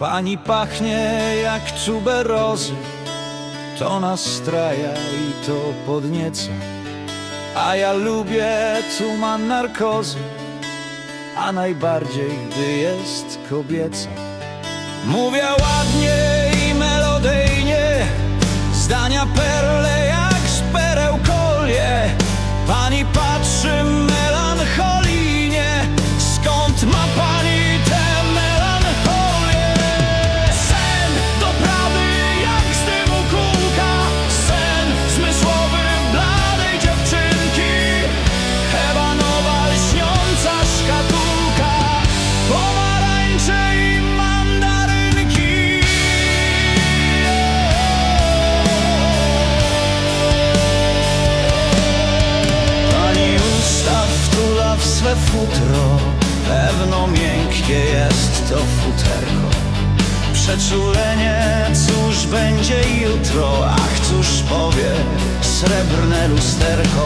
Pani pachnie jak tuberozy To nastraja i to podnieca. A ja lubię tuman narkozy. A najbardziej, gdy jest kobieca. Mówię ładnie i melodyjnie. Zdania perle futro. Pewno miękkie jest to futerko. Przeczulenie, cóż będzie jutro? Ach, cóż powie srebrne lusterko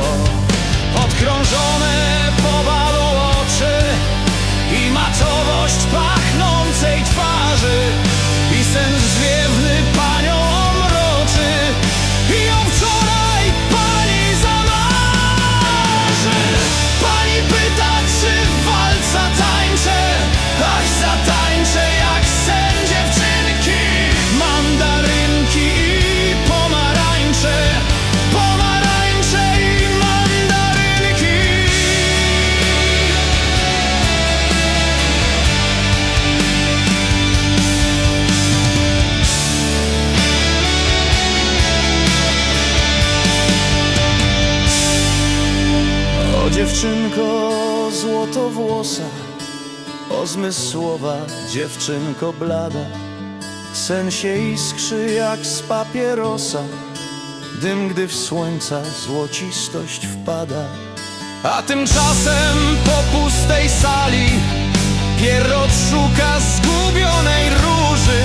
dziewczynko złotowłosa. O zmysłowa dziewczynko blada. Sen się iskrzy jak z papierosa. Dym, gdy w słońca złocistość wpada. A tymczasem po pustej sali Pierrot szuka zgubionej róży